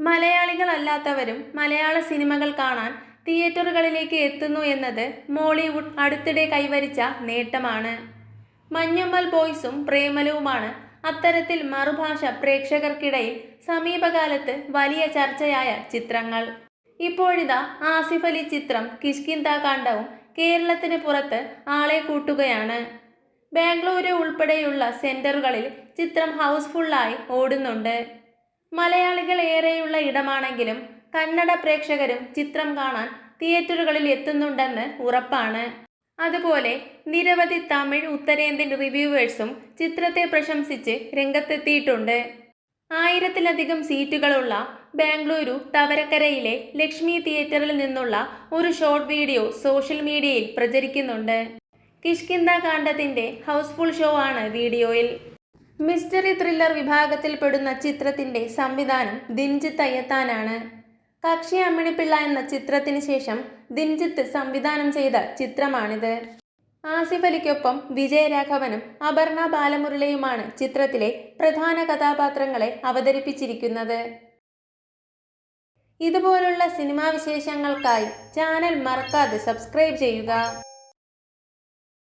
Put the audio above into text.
മലയാളികളല്ലാത്തവരും മലയാള സിനിമകൾ കാണാൻ തിയേറ്ററുകളിലേക്ക് എത്തുന്നു എന്നത് മോളിവുഡ് അടുത്തിടെ കൈവരിച്ച നേട്ടമാണ്. മഞ്ഞുമ്മൽ ബോയ്സും പ്രേമലവുമാണ് അത്തരത്തിൽ മറുഭാഷ പ്രേക്ഷകർക്കിടയിൽ സമീപകാലത്ത് വലിയ ചർച്ചയായ ചിത്രങ്ങൾ. ഇപ്പോഴിതാ ആസിഫ് അലി ചിത്രം കിഷ്കിന്ത കാണ്ഡവും കേരളത്തിന് പുറത്ത് ആളെ കൂട്ടുകയാണ്. ബാംഗ്ലൂരു ഉൾപ്പെടെയുള്ള സെന്ററുകളിൽ ചിത്രം ഹൗസ്ഫുള്ളായി ഓടുന്നുണ്ട്. മലയാളികൾ ഏറെയുള്ള ഇടമാണെങ്കിലും കന്നഡ പ്രേക്ഷകരും ചിത്രം കാണാൻ തിയേറ്ററുകളിൽ എത്തുന്നുണ്ടെന്ന് ഉറപ്പാണ്. അതുപോലെ നിരവധി തമിഴ് ഉത്തരേന്ത്യൻ റിവ്യൂവേഴ്സും ചിത്രത്തെ പ്രശംസിച്ച് രംഗത്തെത്തിയിട്ടുണ്ട്. ആയിരത്തിലധികം സീറ്റുകളുള്ള ബാംഗ്ലൂരു തവരക്കരയിലെ ലക്ഷ്മി തിയേറ്ററിൽ നിന്നുള്ള ഒരു ഷോർട്ട് വീഡിയോ സോഷ്യൽ മീഡിയയിൽ പ്രചരിക്കുന്നുണ്ട്. കിഷ്കിന്ദ കാണ്ഡത്തിന്റെ ഹൗസ്ഫുൾ ഷോ ആണ് വീഡിയോയിൽ. മിസ്റ്ററി ത്രില്ലർ വിഭാഗത്തിൽപ്പെടുന്ന ചിത്രത്തിന്റെ സംവിധാനം ദിൻജിത്ത് അയ്യത്താനാണ്. കക്ഷി അമ്മിണിപ്പിള്ള എന്ന ചിത്രത്തിന് ശേഷം ദിൻജിത്ത് സംവിധാനം ചെയ്ത ചിത്രമാണിത്. ആസിഫ് അലിക്കൊപ്പം വിജയരാഘവനും അപർണ ബാലമുരളിയുമാണ് ചിത്രത്തിലെ പ്രധാന കഥാപാത്രങ്ങളെ അവതരിപ്പിച്ചിരിക്കുന്നത്. ഇതുപോലുള്ള സിനിമാ വിശേഷങ്ങൾക്കായി ചാനൽ മറക്കാതെ സബ്സ്ക്രൈബ് ചെയ്യുക.